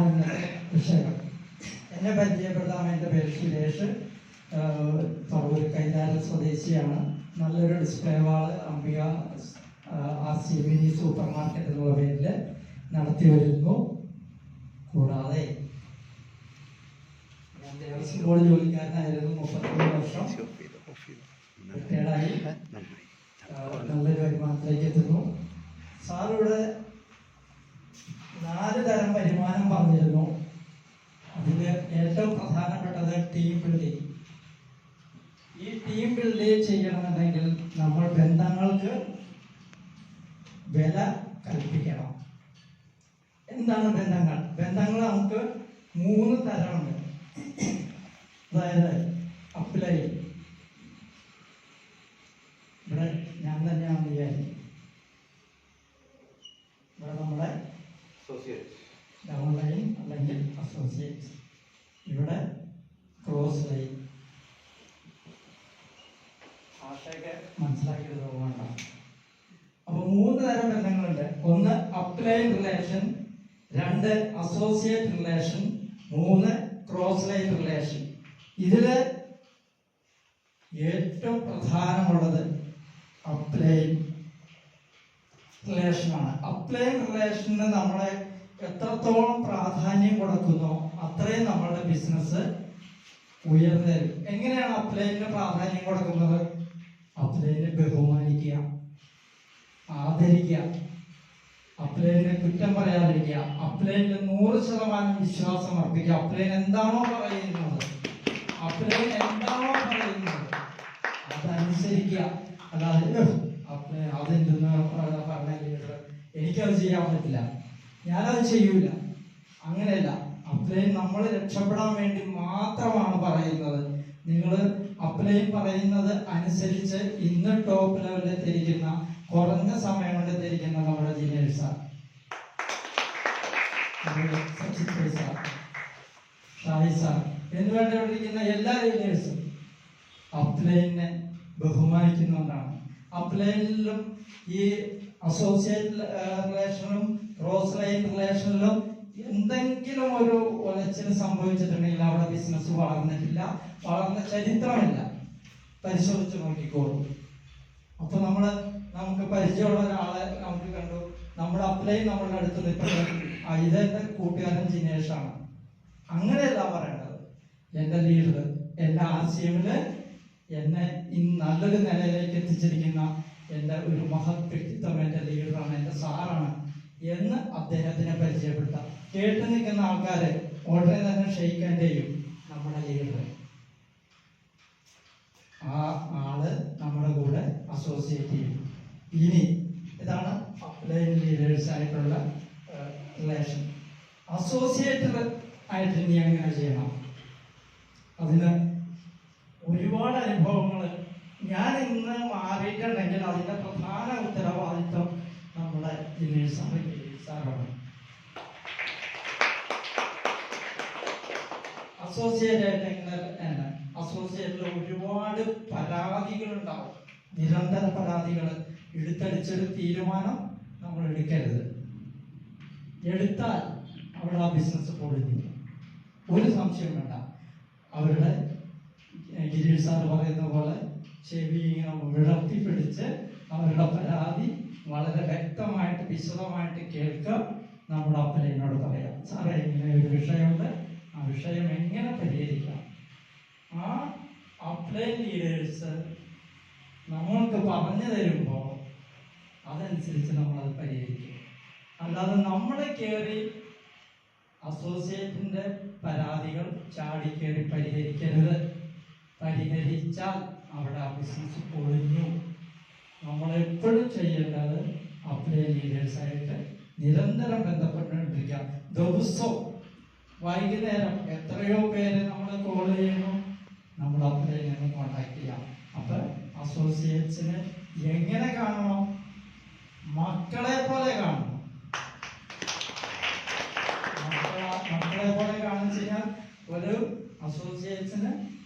ഇന്നത്തെ വിഷയം. എന്നെ പരിചയപ്പെടുത്താൻ എന്റെ പേര് സുരേഷ്. പറവൂർ കൈതാര സ്വദേശിയാണ്. നല്ലൊരു display wall Ambika R C mini super market എന്നുള്ള പേരിൽ നടത്തി വരുന്നു കൂടാതെ ഞാൻ ദേവസ്വം ബോർഡ് ജോലിക്കാരനായിരുന്നു മുപ്പത്തിമൂന്ന് വർഷം. റിട്ടയർഡായി. നല്ലൊരു വരുമാനത്തിലേക്ക് എത്തുന്നു. സാർ ഇവിടെ നാല് തരം വരുമാനം പറഞ്ഞിരുന്നു അതിൽ ഏറ്റവും പ്രധാനപ്പെട്ടത് ടീം ബിൽഡിംഗ് ഈ ടീം ബിൽഡ് ചെയ്യണമെന്നുണ്ടെങ്കിൽ നമ്മൾ ബന്ധങ്ങൾക്ക് വില കൽപ്പിക്കണം. എന്താണ് ബന്ധങ്ങൾ? ബന്ധങ്ങൾ നമുക്ക് മൂന്ന് തരമുണ്ട്. അതായത് അപ്ലൈ ഇവിടെ ഞാൻ തന്നെയാണ് വിചാരിക്കും ഇവിടെ നമ്മളെ ഡൗൺ ലൈൻ അല്ലെങ്കിൽ അസോസിയേറ്റ് ഇവിടെ ക്രോസ് ലൈൻ ഭാഷയൊക്കെ മനസ്സിലാക്കിയത് പോകണ്ട അപ്പൊ മൂന്ന് തരം ബന്ധങ്ങളുണ്ട്. ഒന്ന് അപ്ലൈൻ റിലേഷൻ രണ്ട് അസോസിയേറ്റ് റിലേഷൻ മൂന്ന് ക്രോസ് ലൈൻ റിലേഷൻ ഇതിൽ ഏറ്റവും പ്രധാനമുള്ളത് അപ്ലൈൻ റിലേഷനാണ് അപ്ലൈൻ റിലേഷന് നമ്മൾ എത്രത്തോളം പ്രാധാന്യം കൊടുക്കുന്നോ അത്രയും നമ്മളുടെ ബിസിനസ് ഉയർന്നു എങ്ങനെയാണ് അപ്ലൈന് പ്രാധാന്യം കൊടുക്കുന്നത്? അപ്ലൈനെ ബഹുമാനിക്കുക ആദരിക്കുക അപ്ലൈനെ കുറ്റം പറയാതിരിക്കുക അപ്ലൈനിൽ നൂറ് ശതമാനം വിശ്വാസം അർപ്പിക്കുക. അപ്ലൈൻ എന്താണോ പറയുന്നത്? അപ്ലൈൻ എന്താണോ പറയുന്നത്? അതനുസരിക്കുക. അതായത് അപ്ലൈ അതെന്തെന്ന് പറഞ്ഞാൽ എനിക്കത് ചെയ്യാൻ പറ്റില്ല. ഞാനത് ചെയ്യൂല. അങ്ങനെയല്ല. അപ്ലൈൻ നമ്മൾ രക്ഷപ്പെടാൻ വേണ്ടി മാത്രമാണ് പറയുന്നത്. നിങ്ങൾ അപ്ലൈൻ പറയുന്നത് അനുസരിച്ച് ഇന്ന് ടോപ്പ് ലെവലിൽ എത്തിയിരിക്കുന്ന കുറഞ്ഞ സമയം കൊണ്ട് എത്തിയിരിക്കുന്ന നമ്മുടെ സാർ ഷാഹി സാർ എന്ന് വേണ്ടിയിരിക്കുന്ന എല്ലാ ലീഡേഴ്സും അപ്ലൈനെ ബഹുമാനിക്കുന്നുകൊണ്ടാണ് അപ്ലൈനിലും ഈ അസോസിയേറ്റ് റിലേഷനും ക്രോസ് ലൈൻ റിലേഷനിലും എന്തെങ്കിലും ഒരു ഒലച്ചിന് സംഭവിച്ചിട്ടുണ്ടെങ്കിൽ അവിടെ ബിസിനസ് വളർന്നിട്ടില്ല. വളർന്ന ചരിത്രമില്ല. പരിശോധിച്ച് നോക്കിക്കോളൂ. അപ്പൊ നമ്മൾ നമുക്ക് പരിചയമുള്ള ഒരാളെ നമുക്ക് കണ്ടു. നമ്മുടെ അപ്ലൈ നമ്മളുടെ അടുത്ത് നിൽക്കുന്നത് ഇതെന്റെ കൂട്ടുകാരൻ ജിനേഷാണ്. അങ്ങനെയല്ല പറയേണ്ടത്? എന്റെ ലീഡർ എന്റെ എമ്മിൽ എന്നെ ഇന്ന് നല്ലൊരു നിലയിലേക്ക് എത്തിച്ചിരിക്കുന്ന എന്റെ ഒരു മഹത് വ്യക്തിത്വം എന്റെ ലീഡറാണ് എന്റെ സാറാണ്. എന്ന് അദ്ദേഹത്തിനെ പരിചയപ്പെടുത്താം. കേട്ട് നിൽക്കുന്ന ആൾക്കാരെ ഉടനെ തന്നെ ഷെയ്ക്കാൻ ചെയ്യും. നമ്മുടെ ലീഡർ ആ ആൾ നമ്മുടെ കൂടെ അസോസിയേറ്റ് ചെയ്യും. ഇനി ഇതാണ് ലീഡേഴ്സ് ആയിട്ടുള്ള റിലേഷൻ അസോസിയേറ്റഡ് ആയിട്ട് ഇനി എങ്ങനെ ചെയ്യണം? അതിന് ഒരുപാട് അനുഭവങ്ങൾ ഞാൻ ഇന്ന് മാറിയിട്ടുണ്ടെങ്കിൽ അതിന്റെ പ്രധാന ഉത്തരവാദിത്വം നമ്മുടെ സഭയ്ക്ക് സാറ് സാറാണ് അസോസിയേറ്റ് ആയിട്ട് എങ്ങനെ അസോസിയേറ്റിൽ ഒരുപാട് പരാതികൾ ഉണ്ടാവും നിരന്തര പരാതികൾ എടുത്തടിച്ചൊരു തീരുമാനം നമ്മൾ എടുക്കരുത് എടുത്താൽ അവിടെ ആ ബിസിനസ് പൊളിഞ്ഞില്ല ഒരു സംശയം വേണ്ട. അവരുടെ ഗിരീഷ് സാർ പറയുന്ന പോലെ ചെവി ഇങ്ങനെ വിടർത്തി പിടിച്ച് അവരുടെ പരാതി വളരെ വ്യക്തമായിട്ട് വിശദമായിട്ട് കേൾക്കാം. നമ്മുടെ അപ്പനോട് പറയാം സാറേ ഇങ്ങനെ ഒരു വിഷയമുണ്ട്. ആ വിഷയം എങ്ങനെ പരിഹരിക്കാം? ആ അപ്ലൈ ലീഡേഴ്സ് നമ്മൾക്ക് പറഞ്ഞു തരുമ്പോൾ അതനുസരിച്ച് നമ്മളത് പരിഹരിക്കും. അല്ലാതെ നമ്മൾ കയറി അസോസിയേറ്റിന്റെ പരാതികൾ ചാടി കയറി പരിഹരിക്കരുത്. പരിഹരിച്ചാൽ അവിടെ ആ ബിസിനസ് പൊളിഞ്ഞു. നമ്മളെപ്പോഴും ചെയ്യേണ്ടത് അപ്ലൈ ലീഡേഴ്സായിട്ട് നിരന്തരം ബന്ധപ്പെട്ടുകൊണ്ടിരിക്കുക ദിവസവും വൈകുന്നേരം എത്രയോ പേര് നമ്മൾ കോൾ ചെയ്യുന്നു. നമ്മൾ അപ്ലൈ നിന്ന് കോണ്ടാക്ട് ചെയ്യാം. അപ്പൊ അസോസിയേറ്റ്സിന് എങ്ങനെ കാണണം? മക്കളെ പോലെ കാണണം. മക്കളെ- പോലെ കാണിച്ചു കഴിഞ്ഞാൽ ഒരു അസോസിയേറ്റ്സിന്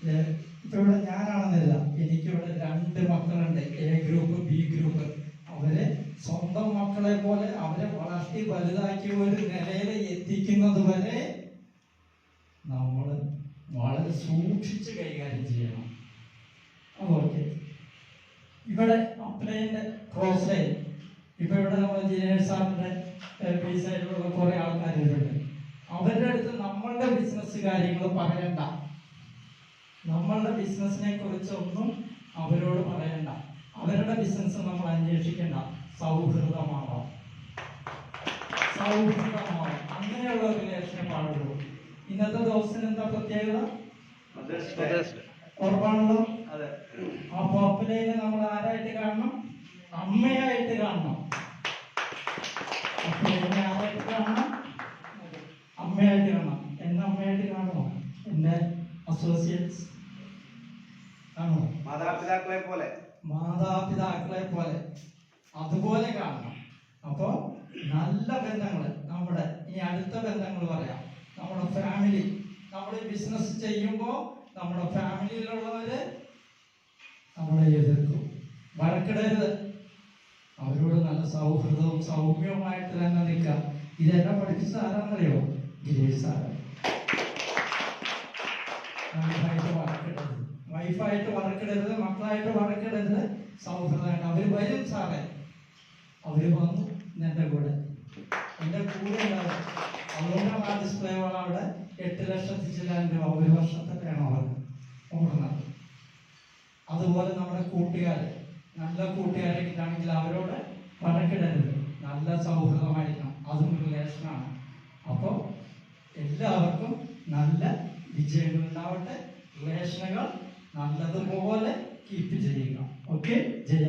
ഇവിടെ ഞാനാണെന്നില്ല എനിക്കിവിടെ രണ്ട് മക്കളുണ്ട്. എ ഗ്രൂപ്പ് ബി ഗ്രൂപ്പ് അവരെ സ്വന്തം മക്കളെ പോലെ അവരെ വളർത്തി വലുതാക്കി ഒരു നിലയിൽ എത്തിക്കുന്നത് വരെ നമ്മൾ വളരെ സൂക്ഷിച്ച് കൈകാര്യം ചെയ്യണം. ഓക്കെ. ഇവിടെ അപ്ലൈന്റെ ക്രോസ് ലൈൻ ഇപ്പൊ ഇവിടെ നമ്മൾ ജിനേഷ് സാറിന്റെ പി സൈഡിലുള്ള കുറെ ആൾക്കാരുണ്ട് അവരുടെ അടുത്ത് നമ്മളുടെ ബിസിനസ് കാര്യങ്ങൾ പറയണ്ട. നമ്മളുടെ ബിസിനസിനെ കുറിച്ചൊന്നും അവരോട് പറയണ്ട. അവരുടെ ബിസിനസ് നമ്മൾ അന്വേഷിക്കേണ്ട സൗഹൃദമാണോ. സൗഹൃദമാണോ. അങ്ങനെയുള്ള ഒരു പാടുള്ളൂ ഇന്നത്തെ ദിവസത്തിന് എന്താ പ്രത്യേകത? ഉറപ്പാണല്ലോ അതെ. അപ്പൊ അപ്പലേനെ നമ്മൾ ആരായിട്ട് കാണണം? അമ്മയായിട്ട് കാണണം. ആരായിട്ട് കാണണം? അമ്മയായിട്ട് കാണണം. എന്നെ അമ്മയായിട്ട് കാണണോ എന്റെ അസോസിയേറ്റ്സ് ആണോ മാതാപിതാക്കളെ പോലെ. മാതാപിതാക്കളെ പോലെ അതുപോലെ കാണണം. അപ്പോ നല്ല ബന്ധങ്ങൾ നമ്മുടെ ഈ അടുത്ത ബന്ധങ്ങൾ പറയാം. നമ്മുടെ ഫാമിലി നമ്മൾ ബിസിനസ് ചെയ്യുമ്പോൾ നമ്മുടെ ഫാമിലിയിലുള്ളവര് നമ്മളെ എതിർക്കും. വഴക്കിടരുത്. അവരോട് നല്ല സൗഹൃദവും സൗമ്യവുമായിട്ട് തന്നെ നിൽക്കാം. ഇതെന്നെ പഠിപ്പിച്ചത് ആരാണെന്നറിയോ ഗിരീഷ് സാറ്. വൈഫായിട്ട് വറക്കിടരുത് മക്കളായിട്ട് വറക്കിടരുത് സൗഹൃദമായിട്ട് അവർ വരും സാറേ. അവർ വന്നു എന്റെ കൂടെ. എന്റെ കൂടെ ഉണ്ടാവും അതുകൊണ്ടാണ് ആ അവിടെ എട്ട് ലക്ഷത്തി ചില്ലാൻ രൂപ ഒരു വർഷത്തേക്കാണ് അവർക്ക് ഓടുന്നത് അതുപോലെ നമ്മുടെ കൂട്ടുകാർ നല്ല ആണെങ്കിൽ അവരോട് വഴക്കിടരുത്. നല്ല സൗഹൃദമായിരിക്കണം. അതും റിലേഷനാണ്. അപ്പോൾ എല്ലാവർക്കും നല്ല വിജയങ്ങൾ ഉണ്ടാവട്ടെ. റിലേഷനുകൾ നല്ലതുപോലെ കീപ്പ് ചെയ്യുക. ഓക്കെ ജയ